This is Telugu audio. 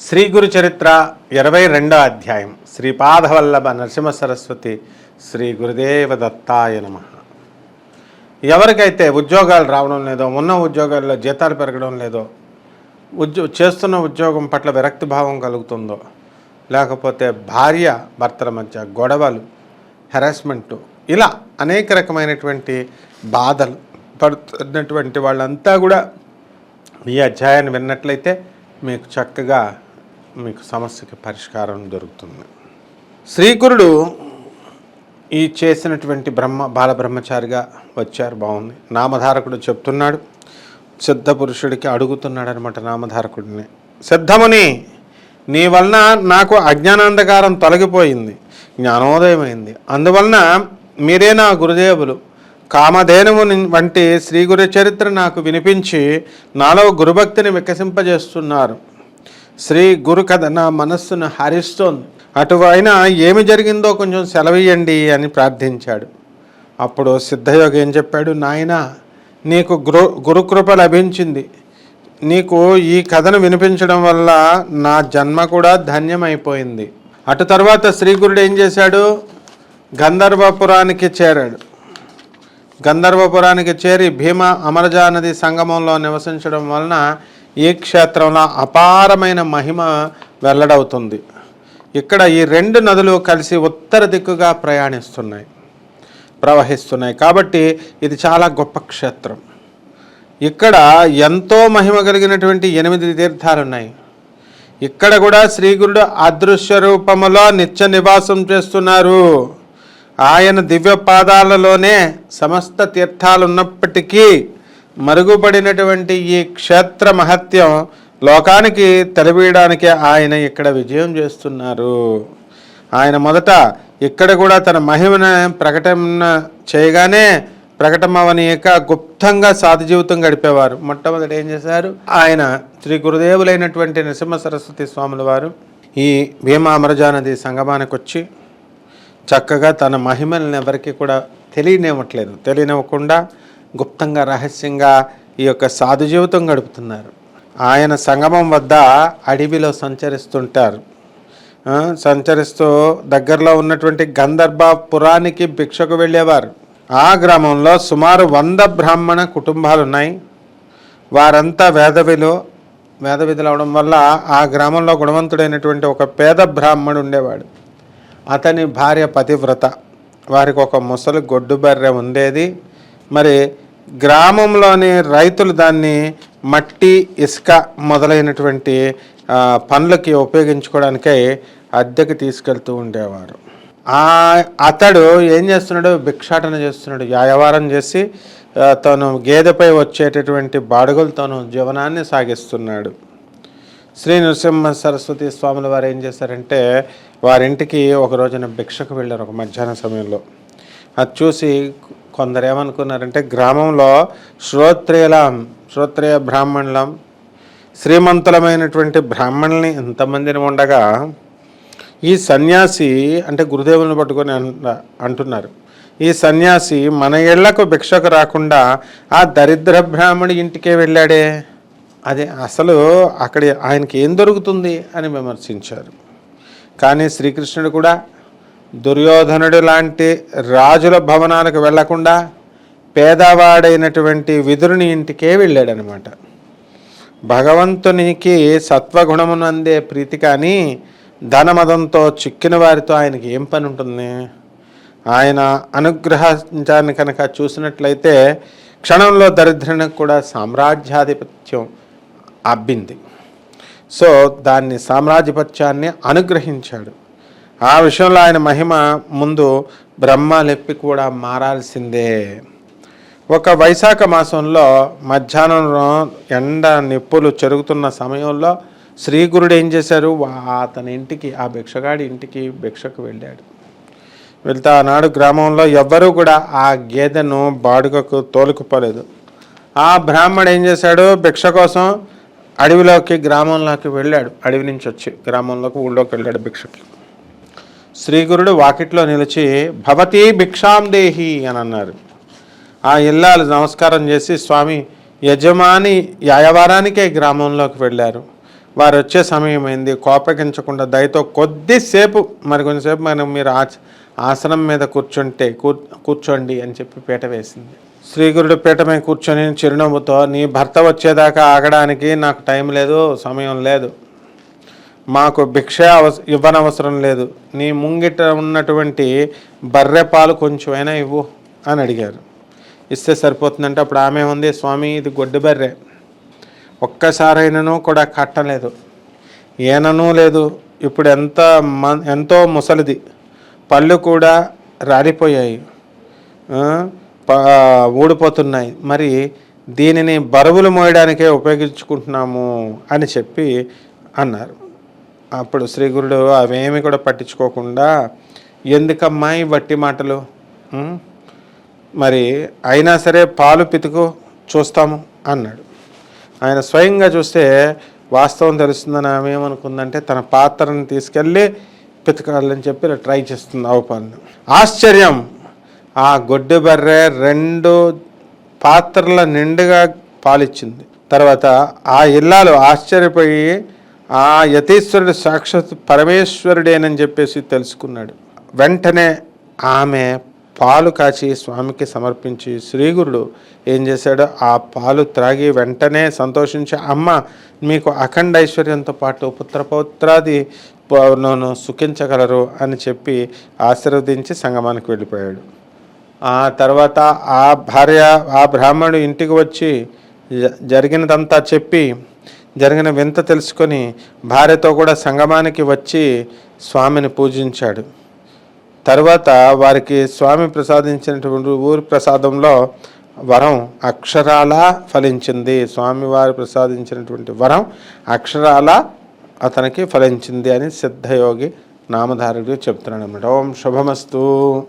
శ్రీ గురు చరిత్ర ఇరవై రెండో అధ్యాయం. శ్రీపాదవల్లభ నరసింహ సరస్వతి శ్రీ గురుదేవ దత్తాయ నమ. ఎవరికైతే ఉద్యోగాలు రావడం లేదో ఉన్న ఉద్యోగాల్లో జీతాలు పెరగడం లేదో ఉద్యో చేస్తున్న ఉద్యోగం పట్ల విరక్తి భావం కలుగుతుందో లేకపోతే భార్య భర్తల మధ్య గొడవలు హెరాస్మెంటు ఇలా అనేక రకమైనటువంటి బాధలు పడుతున్నటువంటి వాళ్ళంతా కూడా ఈ అధ్యాయాన్ని విన్నట్లయితే మీకు చక్కగా మీకు సమస్యకి పరిష్కారం దొరుకుతుంది. శ్రీకురుడు ఈ చేసినటువంటి బ్రహ్మ బాలబ్రహ్మచారిగా వచ్చారు బాగుంది. నామధారకుడు చెప్తున్నాడు సిద్ధ పురుషుడికి అడుగుతున్నాడు అనమాట నామధారకుడిని. సిద్ధముని నీ వలన నాకు అజ్ఞానాంధకారం తొలగిపోయింది జ్ఞానోదయమైంది. అందువలన మీరే నా గురుదేవులు. కామధేనువు వంటి శ్రీ గురు చరిత్ర నాకు వినిపించి నాలో గురుభక్తిని వికసింపజేస్తున్నారు. శ్రీ గురు కథ నా మనస్సును హరిస్తోంది. అటు ఆయన ఏమి జరిగిందో కొంచెం సెలవియండి అని ప్రార్థించాడు. అప్పుడు సిద్ధయోగి ఏం చెప్పాడు? నాయన నీకు గురు గురుకృప లభించింది. నీకు ఈ కథను వినిపించడం వల్ల నా జన్మ కూడా ధన్యమైపోయింది. అటు తర్వాత శ్రీగురుడు ఏం చేశాడు? గంధర్వపురానికి చేరాడు. గంధర్వపురానికి చేరి భీమ అమరజా నది సంగమంలో నివసించడం వలన ఈ క్షేత్రంలో అపారమైన మహిమ వెల్లడవుతుంది. ఇక్కడ ఈ రెండు నదులు కలిసి ఉత్తర దిక్కుగా ప్రయాణిస్తున్నాయి ప్రవహిస్తున్నాయి. కాబట్టి ఇది చాలా గొప్ప క్షేత్రం. ఇక్కడ ఎంతో మహిమ కలిగినటువంటి ఎనిమిది తీర్థాలు ఉన్నాయి ఇక్కడ కూడా శ్రీగురుడు అదృశ్య రూపములో నిత్య నివాసం చేస్తున్నారు. ఆయన దివ్య పాదాలలోనే సమస్త తీర్థాలు ఉన్నప్పటికీ మరుగుపడినటువంటి ఈ క్షేత్ర మహత్యం లోకానికి తెలియడానికి ఆయన ఇక్కడ విజయం చేస్తున్నారు. ఆయన మొదట ఇక్కడ కూడా తన మహిమను ప్రకటన చేయగానే ప్రకటమవనీయక గుప్తంగా సాధు జీవితం గడిపేవారు. మొట్టమొదటి ఏం చేశారు? ఆయన శ్రీ గురుదేవులైనటువంటి నరసింహ సరస్వతి స్వాముల వారు ఈ భీమా అమరజా నది సంగమానికి వచ్చి చక్కగా తన మహిమల్ని ఎవరికి కూడా తెలియనివ్వట్లేదు. తెలియనివ్వకుండా గుప్తంగా రహస్యంగా ఈ యొక్క సాధు జీవితం గడుపుతున్నారు. ఆయన సంగమం వద్ద అడవిలో సంచరిస్తుంటారు. సంచరిస్తూ దగ్గరలో ఉన్నటువంటి గంధర్భపురానికి భిక్షకు వెళ్ళేవారు. ఆ గ్రామంలో సుమారు వంద బ్రాహ్మణ కుటుంబాలు ఉన్నాయి వారంతా వేదవిలు. వేదవిధులు అవడం వల్ల ఆ గ్రామంలో గుణవంతుడైనటువంటి ఒక పేద బ్రాహ్మణుడు ఉండేవాడు. అతని భార్య పతివ్రత. వారికి ఒక ముసలి గొడ్డు బర్రె ఉండేది. మరి గ్రామంలోని రైతులు దాన్ని మట్టి ఇసుక మొదలైనటువంటి పనులకి ఉపయోగించుకోవడానికై అద్దెకి తీసుకెళ్తూ ఉండేవారు. అతడు ఏం చేస్తున్నాడు? భిక్షాటన చేస్తున్నాడు. వ్యాయవారం చేసి తను గేదెపై వచ్చేటటువంటి బాడుగులతోనూ జీవనాన్ని సాగిస్తున్నాడు. శ్రీ నరసింహ సరస్వతి స్వాముల వారు ఏం చేశారంటే వారింటికి ఒక రోజున భిక్షకు వెళ్ళారు ఒక మధ్యాహ్న సమయంలో. అది చూసి కొందరు ఏమనుకున్నారంటే గ్రామంలో శ్రోత్రియులం శ్రోత్రేయ బ్రాహ్మణులం శ్రీమంతులమైనటువంటి బ్రాహ్మణుల్ని ఇంతమందిని ఉండగా ఈ సన్యాసి అంటే గురుదేవుని పట్టుకొని అంటున్నారు. ఈ సన్యాసి మన ఇళ్ళకు భిక్షకు రాకుండా ఆ దరిద్ర బ్రాహ్మణి ఇంటికే వెళ్ళాడే? అదే అసలు అక్కడ ఆయనకి ఏం దొరుకుతుంది అని విమర్శించారు. కానీ శ్రీకృష్ణుడు కూడా దుర్యోధనుడు లాంటి రాజుల భవనాలకు వెళ్ళకుండా పేదవాడైనటువంటి విదురుని ఇంటికే వెళ్ళాడనమాట భగవంతునికి సత్వగుణమును అందే ప్రీతి కానీ ధనమదంతో చిక్కిన వారితో ఆయనకి ఏం పని ఉంటుంది? ఆయన అనుగ్రహించాన్ని కనుక చూసినట్లయితే క్షణంలో దరిద్రునికి కూడా సామ్రాజ్యాధిపత్యం అబ్బింది. సో దాన్ని సామ్రాజ్యపత్యాన్ని అనుగ్రహించాడు. ఆ విషయంలో ఆయన మహిమ ముందు బ్రహ్మ లెప్పి కూడా మారాల్సిందే. ఒక వైశాఖ మాసంలో మధ్యాహ్నం ఎండ నిప్పులు చెరుగుతున్న సమయంలో శ్రీగురుడు ఏం చేశారు అతని ఇంటికి ఆ భిక్షగాడి ఇంటికి భిక్షకు వెళ్ళాడు. వెళ్తే ఆనాడు గ్రామంలో ఎవ్వరూ కూడా ఆ గేదెను బాడుగకు తోలుకుపోలేదు. ఆ బ్రాహ్మడు ఏం చేశాడు? భిక్ష కోసం అడవిలోకి గ్రామంలోకి వెళ్ళాడు. అడవి నుంచి వచ్చి గ్రామంలోకి ఊళ్ళోకి వెళ్ళాడు భిక్షకి. శ్రీగురుడు వాకిట్లో నిలిచి భవతి భిక్షాం దేహి అని అన్నారు. ఆ ఇల్లాలు నమస్కారం చేసి స్వామి యజమాని యాయవారానికే గ్రామంలోకి వెళ్ళారు. వారు వచ్చే సమయం అయింది. కోపగించకుండా దయతో కొద్దిసేపు మరి కొంచెంసేపు మనం మీరు ఆశ్రమం ఆసనం మీద కూర్చుంటే కూర్చోండి అని చెప్పి పీట వేసింది. శ్రీగురుడు పీఠమే కూర్చొని చిరునవ్వుతో నీ భర్త వచ్చేదాకా ఆగడానికి నాకు టైం లేదు సమయం లేదు. మాకు భిక్ష అవస ఇవ్వనవసరం లేదు. నీ ముంగిట ఉన్నటువంటి బర్రె పాలు కొంచెమైనా ఇవ్వు అని అడిగారు. ఇస్తే సరిపోతుందంటే అప్పుడు ఆమె ఉంది స్వామి ఇది గొడ్డు బర్రె. ఒక్కసారైనను కూడా కట్టలేదు. ఏననూ లేదు. ఇప్పుడు ఎంత మ ఎంతో ముసలిది. పళ్ళు కూడా రాలిపోయాయి. ఊడిపోతున్నాయి. మరి దీనిని బరువులు మోయడానికే ఉపయోగించుకుంటున్నాము అని చెప్పి అన్నారు. అప్పుడు శ్రీ గురుడు అవేమి కూడా పట్టించుకోకుండా ఎందుకమ్మా ఈ వట్టి మాటలు? మరి అయినా సరే పాలు పితుకు చూస్తాము అన్నాడు. ఆయన స్వయంగా చూస్తే వాస్తవం తెలుస్తుందని ఆమె ఏమనుకుందంటే తన పాత్రను తీసుకెళ్ళి పితకాలని చెప్పి ట్రై చేస్తుంది ఆవు పాలను. ఆశ్చర్యం! ఆ గొడ్డు బర్రె రెండు పాత్రల నిండుగా పాలిచ్చింది. తర్వాత ఆ ఇల్లాలు ఆశ్చర్యపోయి ఆ యతీశ్వరుడు సాక్షాత్ పరమేశ్వరుడేనని చెప్పేసి తెలుసుకున్నాడు. వెంటనే ఆమె పాలు కాచి స్వామికి సమర్పించి శ్రీగురుడు ఏం చేశాడో? ఆ పాలు త్రాగి వెంటనే సంతోషించి అమ్మ మీకు అఖండ ఐశ్వర్యంతో పాటు పుత్రపౌత్రాది నన్ను సుఖించగలరు అని చెప్పి ఆశీర్వదించి సంగమానికి వెళ్ళిపోయాడు. ఆ తర్వాత ఆ భార్య ఆ బ్రాహ్మణుడు ఇంటికి వచ్చి జ- జరిగినదంతా చెప్పి జరిగిన వింత తెలుసుకొని భార్యతో కూడా సంగమానికి వచ్చి స్వామిని పూజించాడు. తర్వాత వారికి స్వామి ప్రసాదించినటువంటి ఊరి ప్రసాదంలో వరం అక్షరాల ఫలించింది. స్వామివారు ప్రసాదించినటువంటి వరం అక్షరాల అతనికి ఫలించింది అని సిద్ధయోగి నామధారుడు చెప్తున్నాడు అనమాట ఓం శుభమస్తు.